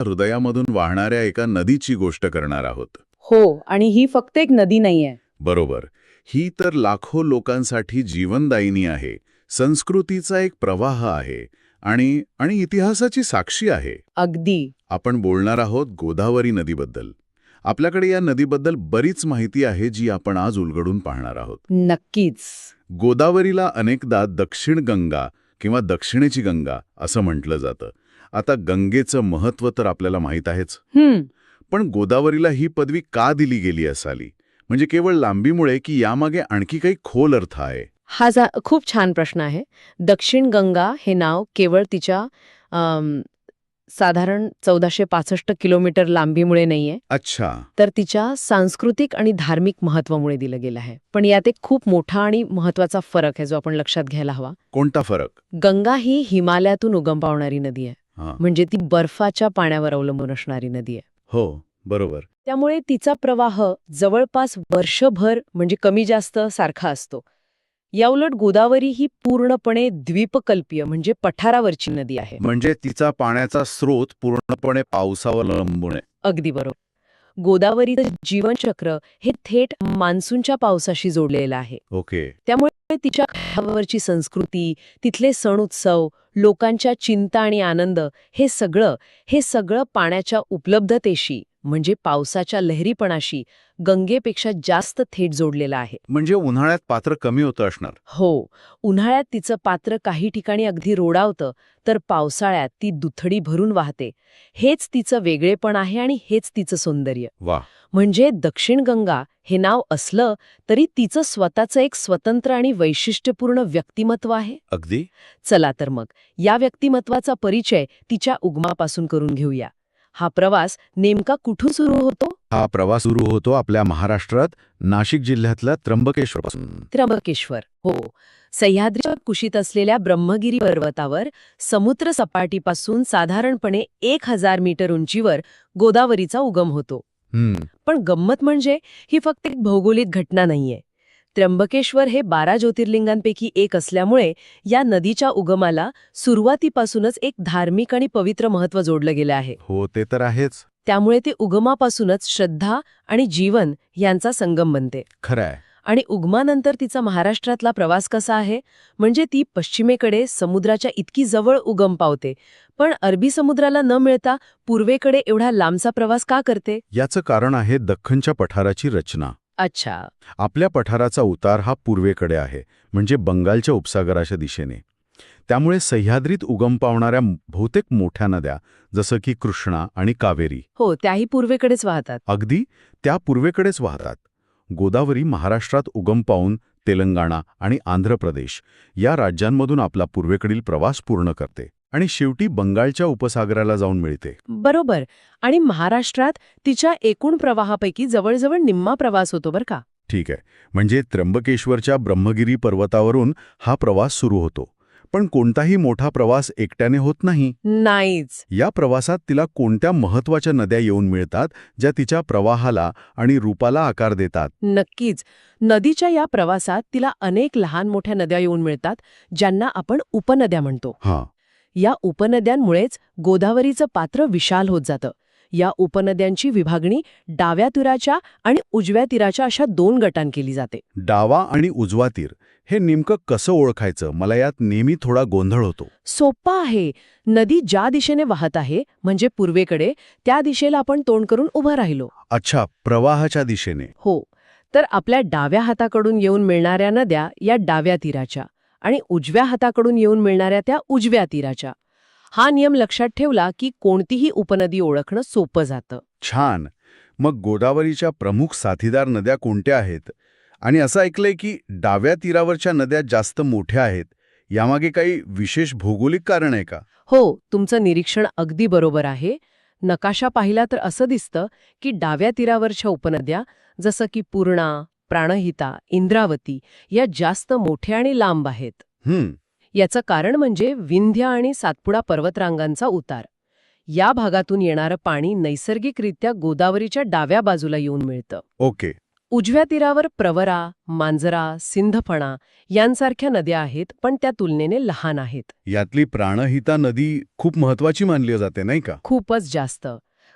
हृदयामधून वाहणाऱ्या एका नदीची गोष्ट करणार आहोत. हो आणि ही फक्त एक नदी नाहीये. बरोबर. ही तर लाखो लोकांसाठी जीवनदायिनी आहे संस्कृतीचा एक प्रवाह आहे आणि आणि इतिहासाची साक्षी आहे. अगदी. आपण बोलणार आहोत गोदावरी नदीबद्दल. आपल्याकडे या नदीबद्दल बरीच माहिती आहे जी आपण आज उलगडून पाहणार आहोत. नक्कीच. गोदावरीला अनेकदा दक्षिण गंगा किंवा दक्षिणेची गंगा असं म्हटलं जातं. आता गंगेचं महत्त्व तर आपल्याला माहीत आहेच. हम्म. पण गोदावरीला ही पदवी का दिली गेली असावी म्हणजे केवळ लांबीमुळे की यामागे आणखी काही खोल अर्थ आहे? हा जा खूप छान प्रश्न आहे. दक्षिण गंगा हे नाव केवळ तिच्या साधारण चौदाशे पासष्ट किलोमीटर लांबीमुळे नाहीये. अच्छा. तर तिच्या सांस्कृतिक आणि धार्मिक महत्वामुळे दिलं गेलं आहे. पण यात एक खूप मोठा आणि महत्त्वाचा फरक आहे जो आपण लक्षात घ्यायला हवा. कोणता फरक? गंगा ही हिमालयातून उगम पावणारी नदी आहे. म्हणजे ती बर्फाच्या पाण्यावर अवलंबून असणारी नदी आहे. हो बरोबर. त्यामुळे तिचा प्रवाह जवळपास वर्षभर म्हणजे कमी जास्त सारखा असतो. याउलट गोदावरी ही पूर्णपणे द्वीपकल्पीय म्हणजे पठारावरची नदी आहे. म्हणजे तिचा पाण्याचा स्रोत पूर्णपणे पावसावर अवलंबून आहे. अगदी बरोबर गोदावरीचं जीवनचक्र हे थेट मान्सूनच्या पावसाशी जोडलेलं आहे. ओके. त्यामुळे तिच्या काठावरची संस्कृती तिथले सण उत्सव लोकांच्या चिंता आणि आनंद हे सगळं हे सगळं पाण्याच्या उपलब्धतेशी म्हणजे पावसाच्या लहरीपणाशी गंगेपेक्षा जास्त थेट जोडलेलं आहे. म्हणजे उन्हाळ्यात पात्र कमी होतं असणार. हो उन्हाळ्यात तिचं पात्र काही ठिकाणी अगदी रोडावतं तर पावसाळ्यात ती दुथडी भरून वाहते. हेच तिचं वेगळेपण आहे आणि हेच तिचं सौंदर्य. वा. म्हणजे दक्षिण गंगा हे नाव असलं तरी तिचं स्वतःचं एक स्वतंत्र आणि वैशिष्ट्यपूर्ण व्यक्तिमत्व आहे. अगदी? चला तर मग या व्यक्तिमत्वाचा परिचय तिच्या उगमापासून करून घेऊया. हा प्रवास नेमका कुठून सुरू होतो? हा प्रवास सुरू होतो आपल्या महाराष्ट्रात नाशिक जिल्ह्यातल्या त्र्यंबकेश्वरपासून. त्र्यंबकेश्वर हो. सह्याद्रीच्या कुशीत असलेल्या ब्रह्मगिरी पर्वतावर समुद्र सपाटीपासून साधारणपणे एक हजार मीटर उंचीवर गोदावरीचा उगम होतो. पण गंमत म्हणजे ही फक्त एक भौगोलिक घटना नाहीये. त्र्यंबकेश्वर हे बारा ज्योतिर्लिंगांपैकी एक असल्यामुळे या नदीच्या उगमाला सुरुवातीपासूनच एक धार्मिक आणि पवित्र महत्त्व जोडलं गेलं आहे. हो ते तर आहेच. त्यामुळे ते उगमापासूनच श्रद्धा आणि जीवन यांचा संगम बनते. खरंय आणि उगमानंतर तिचा महाराष्ट्रातला प्रवास कसा आहे? म्हणजे ती पश्चिमेकडे समुद्राच्या इतकी जवळ उगम पावते. पण अरबी समुद्राला न मिळता पूर्वेकडे एवढा लांबचा प्रवास का करते? याचं कारण आहे दख्खनच्या पठाराची रचना. अच्छा. आपल्या पठाराचा उतार हा पूर्वेकडे आहे म्हणजे बंगालच्या उपसागराच्या दिशेने. त्यामुळे सह्याद्रीत उगम पावणाऱ्या बहुतेक मोठ्या नद्या जसं की कृष्णा आणि कावेरी. हो त्याही पूर्वेकडेच वाहतात. अगदी त्या पूर्वेकडेच वाहतात. गोदावरी महाराष्ट्रात उगम पावून तेलंगणा आणि आंध्र प्रदेश या राज्यांमधून आपला पूर्वेकडील प्रवास पूर्ण करते. आणि शेवटी बंगालच्या उपसागराला जाऊन मिळते. बरोबर. आणि महाराष्ट्रात तिच्या एकूण प्रवाहापैकी जवळजवळ निम्मा प्रवास होतो बरं का. ठीक आहे. म्हणजे त्र्यंबकेश्वरच्या ब्रह्मगिरी पर्वतावरून हा प्रवास सुरू होतो. पण कोणताही मोठा प्रवास एकट्याने होत नाही. नाहीच. या प्रवासात तिला कोणत्या महत्त्वाच्या नद्या येऊन मिळतात ज्या तिच्या प्रवाहाला आणि रूपाला आकार देतात? नक्कीच. नदीच्या या प्रवासात तिला अनेक लहान मोठ्या नद्या येऊन मिळतात ज्यांना आपण उपनद्या म्हणतो. हां. या उपनद्यांमुळेच गोदावरीचं पात्र विशाल होत जातं. या उपनद्यांची विभागणी डाव्या तीराच्या आणि उजव्या तीराच्या अशा दोन गटांत केली जाते. डावा आणि उजवा तीर हे नेमकं कसं ओळखायचं? मला यात नेहमी थोडा गोंधळ होतो. सोप्पा आहे. नदी ज्या दिशेने वाहत आहे म्हणजे पूर्वेकडे त्या दिशेला आपण तोंड करून उभं राहिलो. अच्छा प्रवाहाच्या दिशेने. हो. तर आपल्या डाव्या हाताकडून येऊन मिळणाऱ्या नद्या या डाव्या तीराच्या. आणि उजव्या हाताकडून येऊन मिळणाऱ्या त्या उजव्या तीराच्या. हा नियम लक्षात ठेवला की कोणतीही उपनदी ओळखणं सोपं जातं. छान. मग गोदावरीच्या प्रमुख साथीदार नद्या कोणत्या आहेत? आणि असं ऐकलंय की डाव्या तीरावरच्या नद्या जास्त मोठ्या आहेत. यामागे काही विशेष भौगोलिक कारण आहे का? हो तुमचं निरीक्षण अगदी बरोबर आहे. नकाशा पाहिला तर असं दिसतं की डाव्या तीरावरच्या उपनद्या जसं की पूर्णा प्राणहिता इंद्रावती या जास्त मोठ्या आणि लांब आहेत. याचं कारण म्हणजे विंध्य आणि सातपुडा पर्वतरांगांचा उतार. या भागातून येणारं पाणी नैसर्गिकरित्या गोदावरीच्या डाव्या बाजूला येऊन मिळतं. ओके. उजव्या तीरावर प्रवरा मांजरा सिंधफणा यांसारख्या नद्या आहेत पण त्या तुलनेने लहान आहेत. यातली प्राणहिता नदी खूप महत्वाची मानली जाते नाही का? खूपच जास्त.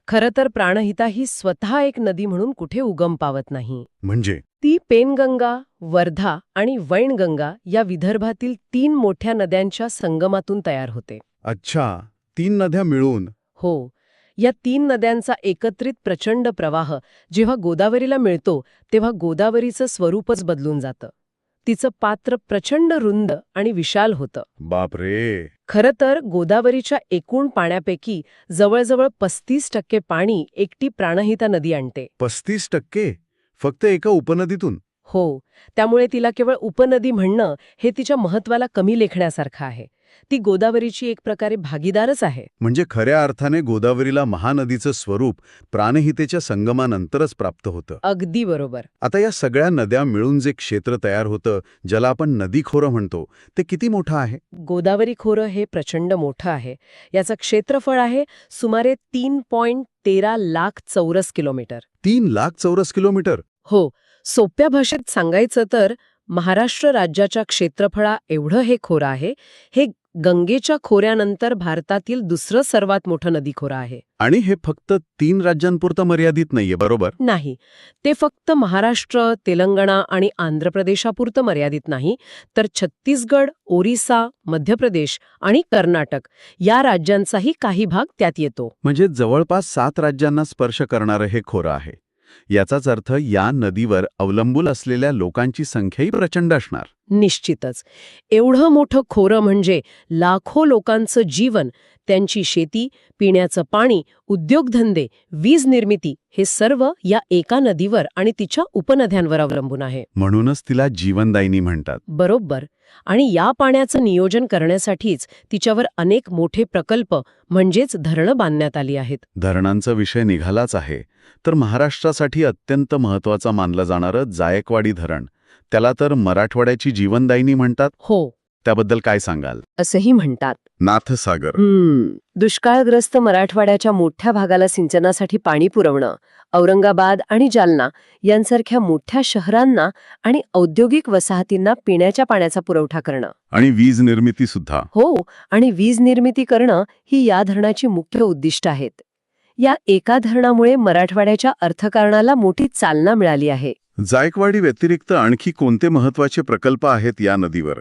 खरं तर प्राणहिता ही स्वतः एक नदी म्हणून कुठे उगम पावत नाही. म्हणजे? ती पेनगंगा वर्धा आणि वैणगंगा या विदर्भातील तीन मोठ्या नद्यांच्या संगमातून तयार होते. अच्छा तीन नद्या मिळून. हो या तीन नद्यांचा एकत्रित प्रचंड प्रवाह जेव्हा गोदावरीला मिळतो तेव्हा गोदावरीचं स्वरूपच बदलून जातं. तिचं पात्र प्रचंड रुंद आणि विशाल होतं. बापरे! खरं तर गोदावरीच्या एकूण पाण्यापैकी जवळजवळ पस्तीस टक्के पाणी एकटी प्राणहिता नदी आणते. पस्तीस टक्के? फक्त एका उपनदीतून. हो त्यामुळे तिला केवळ उपनदी म्हणणं हे तिच्या महत्वाला कमी लेखण्यासारखं आहे. ती गोदावरीची एक प्रकारे भागीदारच आहे. म्हणजे खऱ्या अर्थाने गोदावरीला महानदीचं स्वरूप प्राणहितेच्या संगमानंतरच प्राप्त होतं. अगदी बरोबर. आता या सगळ्या नद्या मिळून जे क्षेत्र तयार होतं ज्याला आपण नदीखोरं म्हणतो ते किती मोठं आहे? गोदावरी खोरं हे प्रचंड मोठं आहे. याचं क्षेत्रफळ आहे सुमारे तीन पॉइंट तेरा लाख चौरस किलोमीटर. तीन लाख चौरस किलोमीटर? हो सोप्या भाषेत सांगायचं तर महाराष्ट्र राज्याच्या क्षेत्रफळा एवढं हे खोरं आहे हे गंगेच्या खोऱ्यानंतर भारतातील दुसरं सर्वात मोठं नदीखोरं आहे. आणि हे फक्त तीन राज्यांपुरतं मर्यादित नाहीये बरोबर? नाही ते फक्त महाराष्ट्र तेलंगणा आणि आंध्र प्रदेशापुरतं मर्यादित नाही तर छत्तीसगड ओरिसा मध्य प्रदेश आणि कर्नाटक या राज्यांचाही काही भाग त्यात येतो. म्हणजे जवळपास सात राज्यांना स्पर्श करणारं हे खोरं आहे. याचाच अर्थ या नदीवर अवलंबून असलेल्या लोकांची संख्याही प्रचंड असणार. निश्चितच. एवढं मोठं खोरं म्हणजे लाखो लोकांचं जीवन त्यांची शेती पिण्याचं पाणी उद्योगधंदे वीज निर्मिती हे सर्व या एका नदीवर आणि तिच्या उपनद्यांवर अवलंबून आहे. म्हणूनच तिला जीवनदायिनी म्हणतात. बरोबर. आणि या पाण्याचं नियोजन करण्यासाठीच तिच्यावर अनेक मोठे प्रकल्प म्हणजेच धरणं बांधण्यात आली आहेत. धरणांचा विषय निघालाच आहे तर महाराष्ट्रासाठी अत्यंत महत्त्वाचा मानलं जाणारं जायकवाडी धरण त्याला तर मराठवाड्याची जीवनदायिनी म्हणतात? हो. त्याबद्दल काय सांगाल? असंही म्हणतात. नाथसागर. हम्म. दुष्काळग्रस्त मराठवाड्याच्या मोठ्या भागाला सिंचनासाठी पाणी पुरवणं औरंगाबाद आणि जालना यांसारख्या मोठ्या शहरांना आणि औद्योगिक वसाहतींना पिण्याच्या पाण्याचा पुरवठा करणं. आणि वीज निर्मिती सुद्धा. हो आणि वीज निर्मिती करणं ही या धरणाची मुख्य उद्दिष्ट आहेत. या एका धरणामुळे मराठवाड्याच्या अर्थकारणाला मोठी चालना मिळाली आहे. जायकवाडी व्यतिरिक्त आणखी कोणते महत्त्वाचे प्रकल्प आहेत या नदीवर?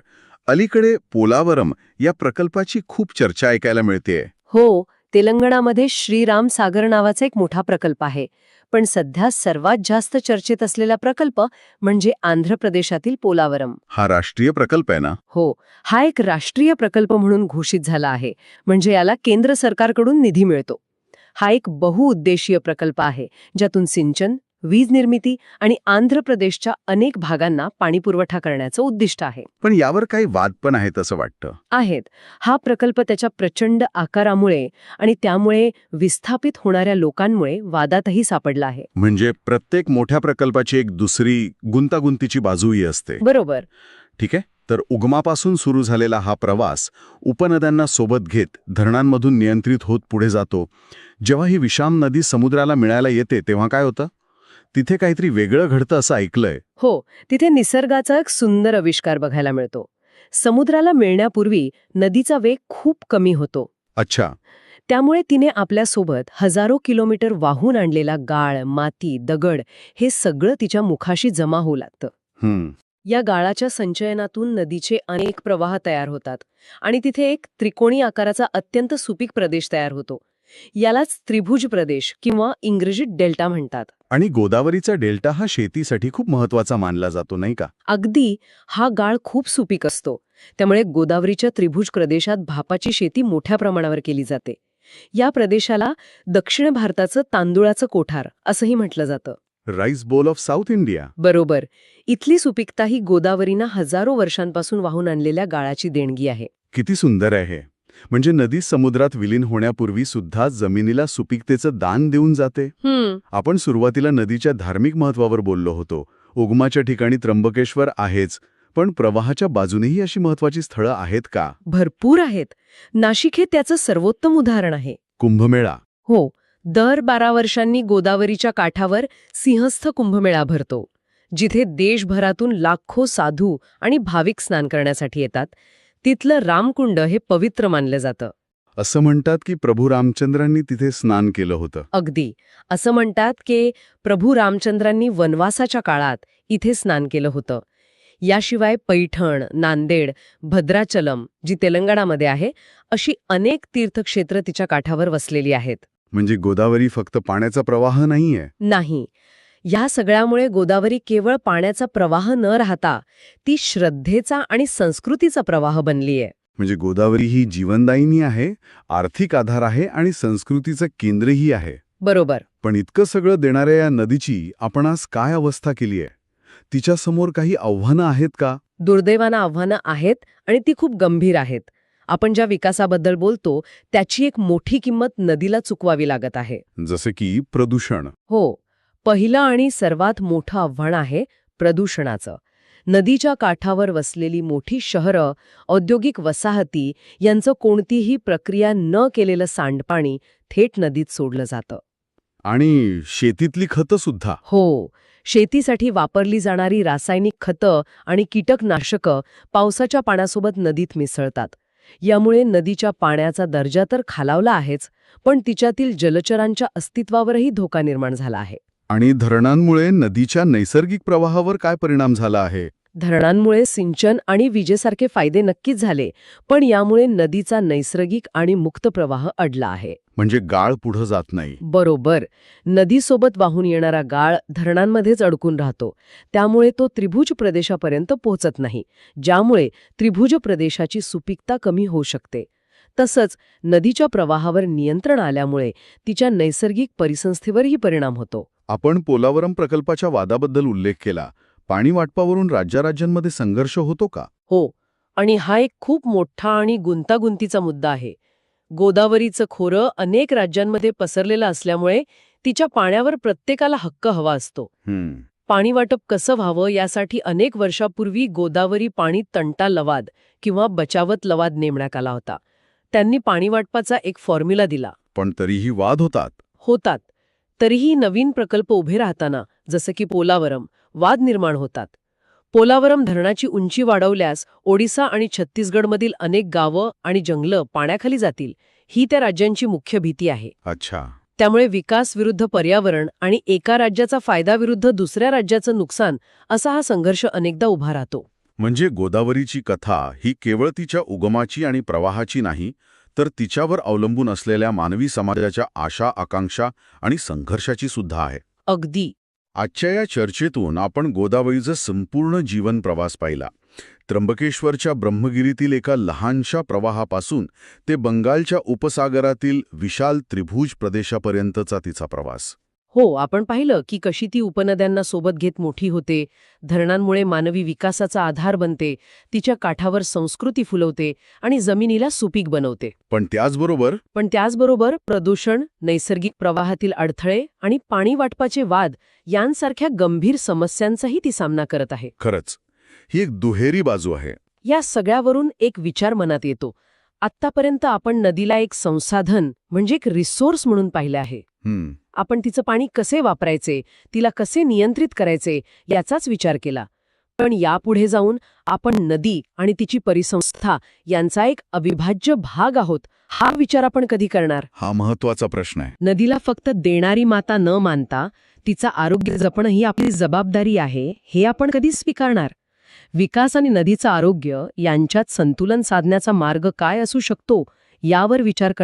अलीकडे पोलावरम या प्रकल्पाची खूप चर्चा ऐकायला मिळतेय. हो तेलंगणामध्ये श्रीराम सागर नावाचा एक मोठा प्रकल्प आहे. पण सध्या सर्वात जास्त चर्चेत असलेला प्रकल्प म्हणजे आंध्र प्रदेशातील पोलावरम. हा राष्ट्रीय प्रकल्प आहे ना? हो हा एक राष्ट्रीय प्रकल्प म्हणून घोषित झाला आहे. म्हणजे याला केंद्र सरकारकडून निधी मिळतो. हा एक बहुउद्देशीय प्रकल्प आहे ज्यातून सिंचन वीज निर्मिती आणि आंध्र प्रदेशच्या अनेक भागांना पाणीपुरवठा करण्याचं उद्दिष्ट आहे. पण यावर काही वाद पण आहेत असं वाटतं. आहेत. हा प्रकल्प त्याच्या प्रचंड आकारामुळे आणि त्यामुळे विस्थापित होणाऱ्या लोकांमुळे वादातही सापडला आहे. म्हणजे प्रत्येक मोठ्या प्रकल्पाची एक दुसरी गुंतागुंतीची बाजूही असते. बरोबर. ठीक आहे? तर उगमापासून सुरू झालेला हा प्रवास उपनद्यांना सोबत घेत धरणांमधून नियंत्रित होत पुढे जातो. जेव्हा ही विषाम नदी समुद्राला मिळायला येते तेव्हा काय होतं? तिथे काहीतरी वेगळं घडतं असं ऐकलंय. हो तिथे निसर्गाचा एक सुंदर आविष्कार बघायला मिळतो. समुद्राला मिळण्यापूर्वी नदीचा वेग खूप कमी होतो. अच्छा. त्यामुळे तिने आपल्यासोबत हजारो किलोमीटर वाहून आणलेला गाळ माती दगड हे सगळं तिच्या मुखाशी जमा होऊ लागतं. या गाळाच्या संचयनातून नदीचे अनेक प्रवाह तयार होतात आणि तिथे एक त्रिकोणी आकाराचा अत्यंत सुपीक प्रदेश तयार होतो. यालाच त्रिभुज प्रदेश किंवा इंग्रजीत डेल्टा म्हणतात. आणि गोदावरीचा डेल्टा हा शेतीसाठी खूप महत्त्वाचा मानला जातो नाही का? अगदी. हा गाळ खूप सुपीक असतो. त्यामुळे गोदावरीच्या त्रिभुज प्रदेशात भापाची शेती मोठ्या प्रमाणावर केली जाते. या प्रदेशाला दक्षिण भारताचं तांदुळाचं कोठार असंही म्हटलं जातं. Rice bowl of south India. बरोबर. इथली सुपीकता ही गोदावरीनं हजारो वर्षांपासून वाहून आणलेल्या गाळाची देणगी आहे. किती सुंदर आहे म्हणजे नदी समुद्रात विलीन होण्यापूर्वी सुद्धा जमिनीला सुपीकतेचं दान देऊन जाते. हम्म. आपण सुरुवातीला नदीच्या धार्मिक महत्वावर बोललो होतो. उगमाच्या ठिकाणी त्र्यंबकेश्वर आहेच पण प्रवाहाच्या बाजूनेही अशी महत्वाची स्थळं आहेत का? भरपूर आहेत. नाशिक हे त्याचं सर्वोत्तम उदाहरण आहे. कुंभमेळा. हो दर बारा वर्षांनी गोदावरीच्या काठावर सिंहस्थ कुंभमेळा भरतो जिथे देशभरातून लाखो साधू आणि भाविक स्नान करण्यासाठी येतात. तिथलं रामकुंड हे पवित्र मानलं जातं. असं म्हणतात की प्रभू रामचंद्रांनी तिथे स्नान केलं होतं. अगदी. असं म्हणतात की प्रभू रामचंद्रांनी वनवासाच्या काळात इथे स्नान केलं होतं. याशिवाय पैठण नांदेड भद्राचलम जी तेलंगणामध्ये आहे अशी अनेक तीर्थक्षेत्र तिच्या काठावर वसलेली आहेत. म्हणजे गोदावरी फक्त पाण्याचा प्रवाह नाहीये? नाही. या सगळ्यामुळे गोदावरी केवळ पाण्याचा प्रवाह न राहता ती श्रद्धेचा आणि संस्कृतीचा प्रवाह बनलीय. म्हणजे गोदावरी ही जीवनदायिनी आहे आर्थिक आधार आहे आणि संस्कृतीचं केंद्रही आहे. बरोबर. पण इतकं सगळं देणाऱ्या या नदीची आपण आज काय अवस्था केली आहे? तिच्यासमोर काही आव्हानं आहेत का? दुर्दैवानं आव्हानं आहेत आणि ती खूप गंभीर आहेत. आपण ज्या विकासाबद्दल बोलतो त्याची एक मोठी किंमत नदीला चुकवावी लागत आहे. जसे की प्रदूषण. हो. पहिलं आणि सर्वात मोठं आव्हान आहे प्रदूषणाचं. नदीच्या काठावर वसलेली मोठी शहरं औद्योगिक वसाहती यांचं कोणतीही प्रक्रिया न केलेलं सांडपाणी थेट नदीत सोडलं जातं. आणि शेतीतली खतं सुद्धा. हो शेतीसाठी वापरली जाणारी रासायनिक खतं आणि कीटकनाशकं पावसाच्या पाण्यासोबत नदीत मिसळतात. यामुळे नदीच्या पाण्याचा दर्जा तर खालावला आहेच पण तिच्यातील जलचरांच्या अस्तित्वावरही धोका निर्माण झाला आहे. आणि धरणांमुळे नदीच्या नैसर्गिक प्रवाहावर काय परिणाम झाला आहे? धरणांमुळे सिंचन आणि विजेसारखे फायदे नक्कीच झाले पण यामुळे नदीचा नैसर्गिक आणि मुक्त प्रवाह अडला आहे. म्हणजे गाळ पुढं जात नाही. बरोबर. नदीसोबत वाहून येणारा गाळ धरणांमध्येच अडकून राहतो. त्यामुळे तो त्रिभुज प्रदेशापर्यंत पोहोचत नाही ज्यामुळे त्रिभुज प्रदेशाची सुपीकता कमी होऊ शकते. तसंच नदीच्या प्रवाहावर नियंत्रण आल्यामुळे तिच्या नैसर्गिक परिसंस्थेवरही परिणाम होतो. आपण पोलावरम प्रकल्पाच्या वादाबद्दल उल्लेख केला. पाणी वाटपावरून राज्याराज्यांमध्ये संघर्ष होतो का? हो आणि हा एक खूप मोठा आणि गुंतागुंतीचा मुद्दा आहे. गोदावरीचं खोरं अनेक राज्यांमध्ये पसरलेलं असल्यामुळे तिच्या पाण्यावर प्रत्येकाला हक्क हवा असतो. पाणी वाटप कसं व्हावं यासाठी अनेक वर्षापूर्वी गोदावरी पाणी तंटा लवाद किंवा बचावत लवाद नेमण्यात आला होता. त्यांनी पाणी वाटपाचा एक फॉर्म्युला दिला. पण तरीही वाद होतात. होतात. तरीही नवीन प्रकल्प उभे राहताना जसं की पोलावरम वाद निर्माण होतात. पोलावरम धरणाची उंची वाढवल्यास ओडिसा आणि छत्तीसगडमधील अनेक गावं आणि जंगलं पाण्याखाली जातील ही त्या राज्यांची मुख्य भीती आहे. अच्छा. त्यामुळे विकास विरुद्ध पर्यावरण आणि एका राज्याचा फायदा विरुद्ध दुसऱ्या राज्याचं नुकसान असा हा संघर्ष अनेकदा उभा राहतो. म्हणजे गोदावरीची कथा ही केवळ तिच्या उगमाची आणि प्रवाहाची नाही तर तिच्यावर अवलंबून असलेल्या मानवी समाजाच्या आशा आकांक्षा आणि संघर्षाची सुद्धा आहे. अगदी. आजच्या या चर्चेतून आपण गोदावरीचं संपूर्ण जीवन प्रवास पाहिला. त्र्यंबकेश्वरच्या ब्रह्मगिरीतील एका लहानशा प्रवाहापासून ते बंगालच्या उपसागरातील विशाल त्रिभुज प्रदेशापर्यंतचा तिचा प्रवास. हो आपण पाहिलं की कशी ती उपनद्यांना सोबत घेत मोठी होते धरणांमुळे मानवी विकासाचा आधार बनते तिच्या काठावर संस्कृती फुलवते आणि जमिनीला सुपीक बनवते. पण त्याचबरोबर पण त्याचबरोबर प्रदूषण नैसर्गिक प्रवाहातील अडथळे आणि पाणी वाटपाचे वाद यांसारख्या गंभीर समस्यांचाही ती सामना करत आहे. खरंच ही एक दुहेरी बाजू आहे. या सगळ्यावरून एक विचार मनात येतो. आत्तापर्यंत आपण नदीला एक संसाधन म्हणजे एक रिसोर्स म्हणून पाहिले आहे. हम्म. आपण तिचं पाणी कसे वापरायचे तिला कसे नियंत्रित करायचे याचाच विचार केला. पण यापुढे जाऊन आपण नदी आणि तिची परिसंस्था यांचा एक अविभाज्य भाग आहोत हा विचार आपण कधी करणार? हा महत्त्वाचा प्रश्न आहे. नदीला फक्त देणारी माता न मानता तिचा आरोग्य जपणं ही आपली जबाबदारी आहे हे आपण कधी स्वीकारणार? विकास आणि नदीचं आरोग्य यांच्यात संतुलन साधण्याचा मार्ग काय असू शकतो यावर विचार करणे